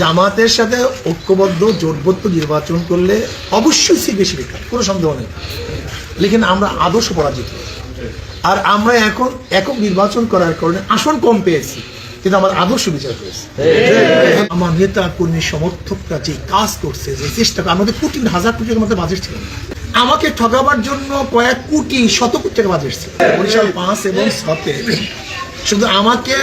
জামাতের সাথে ঐক্যবদ্ধ, জোটবদ্ধ নির্বাচন করলে অবশ্যই সে বেশি বেকার, কোনো সন্দেহ নেই। লেকিন আমরা আদর্শ পরাজিত। আর আমরা এখন একক নির্বাচন করার কারণে আসন কম পেয়েছি, কিন্তু আমার আদর্শ বিচার হয়েছে আমার নেতা কর্মী সমর্থকরা যে কাজ করছে, যে চেষ্টা আমাদের কোটি হাজার কোটি টাকার মধ্যে বাজেট ছিল। আমাকে ঠকাবার জন্য কয়েক কোটি, শত কোটি টাকা বাজেট ছিল। বরিশাল পাঁচ এবং ছতে শুধু আমাকে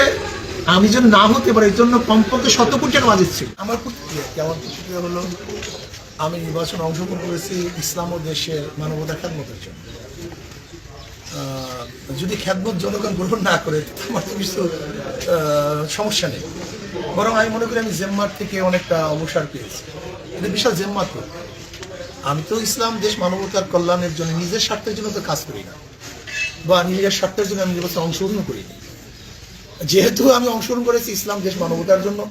আমি যেন না হতে পারি, এর জন্য কমপক্ষে শত কোটি টাকা বাজেট ছিল। আমার প্রতিক্রিয়া কি আমার হলো? আমি নির্বাচনে অংশগ্রহণ করেছি ইসলাম ও দেশের মানবতা খেদমতের জন্য। যদি খ্যাতবোধ জনগণ গ্রহণ না করে আমার তো কিছু সমস্যা নেই। বরং আমি মনে করি আমি জেম্মার থেকে অনেকটা অবসর পেয়েছি। এটা বিশাল জেম্মা তো আমি তো ইসলাম, দেশ, মানবতার কল্যাণের জন্য নিজের স্বার্থের জন্য তো কাজ করি না। বা নিজের স্বার্থের জন্য আমি নির্বাচনে অংশগ্রহণ করিনি। যেহেতু আমি অংশগ্রহণ করেছি ইসলাম দেশ মানবতার জন্য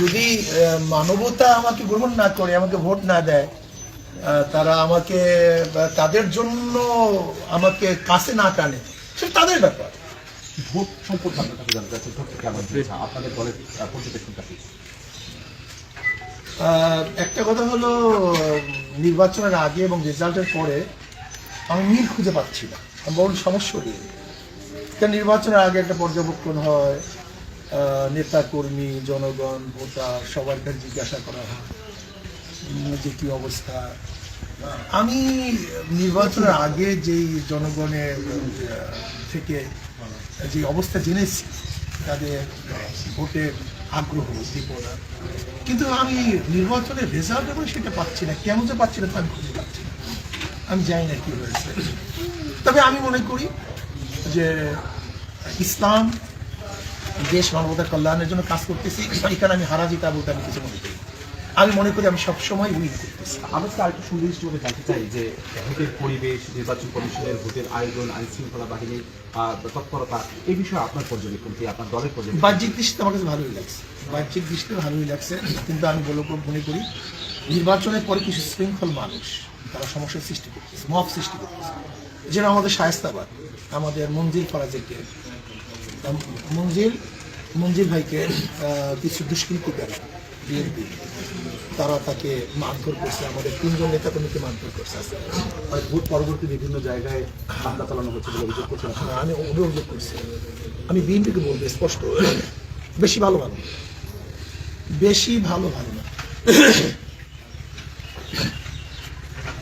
যদি মানবতা আমাকে গ্রহণ না করে আমাকে ভোট না দেয় তারা আমাকে তাদের জন্য আমাকে কাছে না টানে সেটা তাদের ব্যাপার। ভোট সম্পর্কে আপনার কাছে জানতে চাচ্ছি ভোট কেমন আপনাদের দলের পর্যবেক্ষণটা একটা কথা হলো নির্বাচনের আগে এবং রেজাল্টের পরে আমি মিল খুঁজে পাচ্ছি না। আমি বড় সমস্যা কারণ নির্বাচনের আগে একটা পর্যবেক্ষণ হয় আহ, নেতা কর্মী জনগণ ভোটার সবার জিজ্ঞাসা করা হয় যে কি অবস্থা। আমি নির্বাচনের আগে যেই জনগণের থেকে যে অবস্থা জেনেছি তাদের ভোটের আগ্রহ দীপনা কিন্তু আমি নির্বাচনের রেজাল্ট এবং সেটা পাচ্ছি না। কেমন যে পাচ্ছি না তা আমি খুঁজে পাচ্ছি না। আমি জানি না কি হয়েছে। তবে আমি মনে করি যে ইসলাম দেশ মানবতার কল্যাণের জন্য কাজ করতেছি এখানে আমি হারা জিতা বলতে আমি কিছু মনে করি আমি মনে করি আমি সবসময় উইন করতেছি। আমরা তো আরেকটু সুনির্দিষ্টভাবে জানতে চাই যে ভোটের পরিবেশ নির্বাচন কমিশনের ভোটের আয়োজন আইন শৃঙ্খলা বাহিনীর তৎপরতা এই বিষয়ে আপনার পর্যবেক্ষণ কি? আপনার দলের পর্যবেক্ষণ বাহ্যিক দৃষ্টিতে আমার কাছে ভালোই লাগছে। বাহ্যিক দৃষ্টিতে ভালোই লাগছে কিন্তু আমি বলব মনে করি নির্বাচনের পরে কিছু শৃঙ্খল মানুষ তারা সমস্যার সৃষ্টি করতেছে মব সৃষ্টি করতেছে। যেন আমাদের শায়স্তাবাদ আমাদের মঞ্জিল ফরাজেকে মঞ্জিল মঞ্জিল ভাইকে কিছু দুষ্কৃতিকারী বিএনপি তারা তাকে মারধর করছে আমাদের তিনজন নেতা কর্মীকে মারধর করছে। ভোট পরবর্তী বিভিন্ন জায়গায় হামলা চালানো হচ্ছে বলে অভিযোগ করছেন না, আমি অভিযোগ করছি। আমি বিএনপিকে বলব স্পষ্ট বেশি ভালো ভালো বেশি ভালো ভালো না।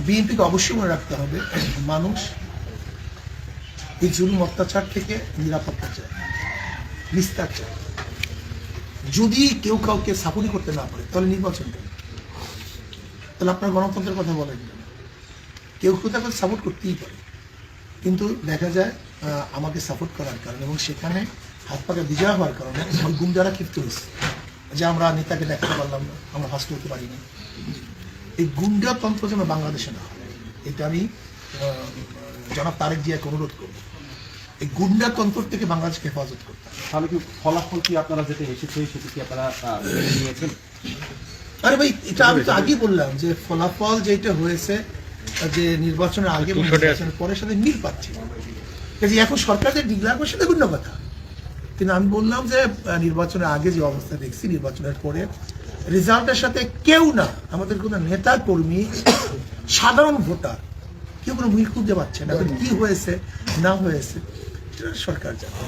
বিএনপিকে অবশ্যই মনে রাখতে হবে, মানুষ এই জুলুম অত্যাচার থেকে নিরাপত্তা চায়, নিস্তার চায়। যদি কেউ কাউকে সাপোর্টই করতে না পারে, তাহলে নির্বাচন কেন তাহলে আপনার গণতন্ত্রের কথা বলেন? কেউ কেউ তাকে সাপোর্ট করতেই পারে, কিন্তু দেখা যায় আমাকে সাপোর্ট করার কারণে এবং সেখানে হাত পাকা বিজয় হওয়ার কারণে গুন্ডারা ক্ষিপ্ত হয়েছে। যে আমরা নেতাকে দেখাতে পারলাম না, আমরা হাস করতে পারিনি। এই গুন্ডাতন্ত্র যেন বাংলাদেশে না হয় এটা আমি জনাব তারেক জিয়াকে অনুরোধ করব। এই গুন্ডাতন্ত্র থেকে বাংলাদেশকে হেফাজত করতে তাহলে কি ফলাফল কি আপনারা যেটা এসেছে সেটা কি আপনারা নিয়েছেন? আরে ভাই এটা আমি তো আগেই বললাম যে ফলাফল যেটা হয়েছে যে নির্বাচনের আগে নির্বাচনের পরের সাথে মিল পাচ্ছি। কাজে এখন সরকার যে ডিক্লার করছে সেটা ভিন্ন কথা। কিন্তু আমি বললাম যে নির্বাচনের আগে যে অবস্থা দেখছি নির্বাচনের পরে রেজাল্টের সাথে কেউ না আমাদের কোনো নেতা কর্মী সাধারণ ভোটার কেউ কোনো মিল খুঁজে পাচ্ছে না। কি হয়েছে না হয়েছে সরকার জানে।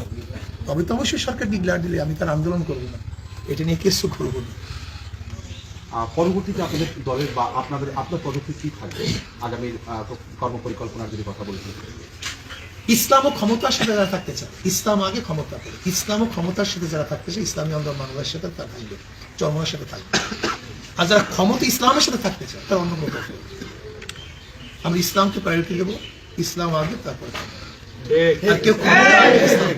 তবে তো অবশ্যই সরকার ডিক্লার দিলে আমি তার আন্দোলন করব না। এটা নিয়ে কেসও করব না। পরবর্তীতে আপনাদের দলের বা আপনাদের আপনার পদক্ষেপ কি থাকবে? আগামী আহ, কর্মপরিকল্পনার যদি কথা বলতে ইসলাম ও ক্ষমতার সাথে যারা থাকতে চায় ইসলাম আগে ক্ষমতা ইসলাম ও ক্ষমতার সাথে যারা থাকতে চায় ইসলামী আন্দোলন বাংলাদেশের সাথে তারা থাকবে চরমনের সাথে থাকবে। আর যারা ক্ষমতা ইসলামের সাথে থাকতে চায় তারা অন্য কোনো আমরা ইসলামকে প্রায়োরিটি দেবো ইসলাম আগে তারপরে আর কেউ ইসলাম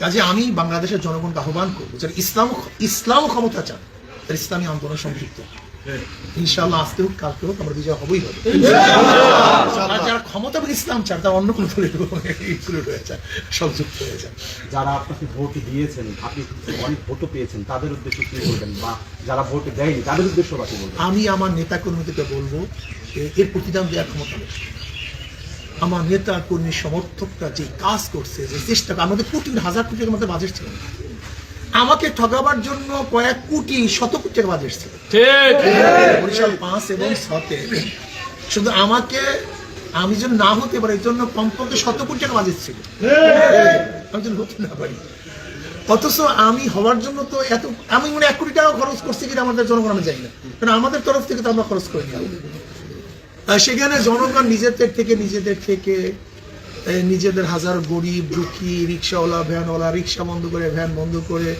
কাজে আমি বাংলাদেশের জনগণকে আহ্বান করব যারা ইসলাম ইসলাম ক্ষমতা চান তারা ইসলামী আন্দোলন সংযুক্ত আজকে হোক কালকে হোক আমরা বিজয় হবই হবে যারা ক্ষমতা এবং ইসলাম চান তারা অন্য কোনো দলের ইনক্লুড হয়ে যান সংযুক্ত হয়ে যান যারা আপনাকে ভোট দিয়েছেন আপনি অনেক ভোটও পেয়েছেন তাদের উদ্দেশ্যে কি বলবেন? বা যারা ভোট দেয়নি তাদের উদ্দেশ্য বা কি বলবেন? আমি আমার নেতা কর্মীদেরকে বলব যে এর প্রতিদান দেওয়ার ক্ষমতা নেই। আমার নেতা কর্মী সমর্থকরা যে কাজ করছে যে চেষ্টা আমাদের কোটি হাজার কোটি মধ্যে বাজেট ছিল। না। আমাকে ঠকাবার জন্য কয়েক কোটি শত কোটি টাকা বাজেট ছিল। বরিশাল পাঁচ এবং ছতে শুধু আমাকে আমি যেন না হতে পারি জন্য কমপক্ষে শত কোটি টাকা বাজেট ছিল। আমি যেন হতে না পারি। অথচ আমি হওয়ার জন্য তো এত আমি মনে এক কোটি টাকা খরচ করছি কিনা আমাদের জনগণ আমি জানি না। কারণ আমাদের তরফ থেকে তো আমরা খরচ করি না সেখানে জনগণ নিজেদের থেকে নিজেদের থেকে নিজেদের হাজার গরিব দুঃখী রিক্সাওয়ালা ভ্যানওয়ালা রিক্সা বন্ধ করে ভ্যান বন্ধ করে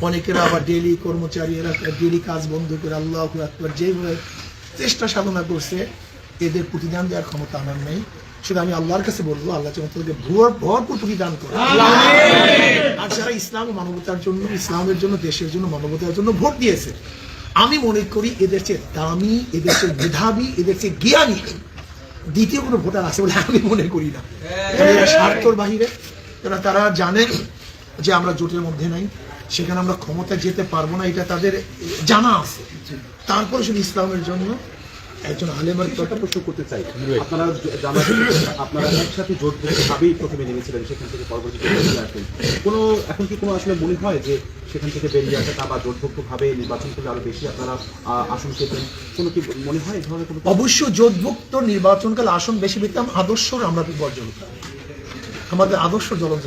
অনেকেরা আবার ডেলি কর্মচারী এরা ডেলি কাজ বন্ধ করে আল্লাহ আকবার যেভাবে চেষ্টা সাধনা করছে এদের প্রতিদান দেওয়ার ক্ষমতা আমার নেই। শুধু আমি আল্লাহর কাছে বলব আল্লাহ তাদেরকে ভর ভরপুর প্রতিদান করে। আর যারা ইসলাম ও মানবতার জন্য ইসলামের জন্য দেশের জন্য মানবতার জন্য ভোট দিয়েছে আমি মনে করি এদের চেয়ে দামি এদের চেয়ে মেধাবী এদের চেয়ে জ্ঞানী দ্বিতীয় কোনো ভোটার আছে বলে আমি মনে করি না। এরা স্বার্থর বাহিরে। তারা তারা জানে যে আমরা জোটের মধ্যে নাই সেখানে আমরা ক্ষমতায় যেতে পারব না এটা তাদের জানা আছে। তারপরে শুধু ইসলামের জন্য একজন আলেমের একটা প্রশ্ন করতে চাই? আপনারা জ- জামাতে আপনারা একসাথে জোটবদ্ধভাবেই প্রথমে নেমেছিলেন সেখান থেকে পরবর্তীতে বেরিয়ে আসবেন কোনো এখন কি কোনো আসলে মনে হয় যে সেখান থেকে বেরিয়ে আসাটা বা জোটবদ্ধভাবে নির্বাচন করলে আরও বেশি আপনারা আহ, আসন পেতেন? কোনো কি মনে হয় এই ধরনের কোনো অবশ্য জোটভুক্ত নির্বাচনকালে আসন বেশি পেতাম আদর্শর আমরা বিপর্যয় আমাদের আদর্শ জ্বলন্ত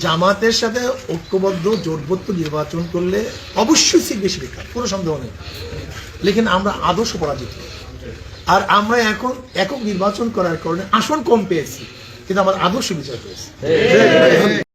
জামাতের সাথে ঐক্যবদ্ধ জোটবদ্ধ নির্বাচন করলে অবশ্যই সিট বেশি পেতাম কোনো সন্দেহ নেই। লেকিন আমরা আদর্শ পরাজিত। আর আমরা এখন একক নির্বাচন করার কারণে আসন কম পেয়েছি, কিন্তু আমার আদর্শ বিচার পেয়েছি।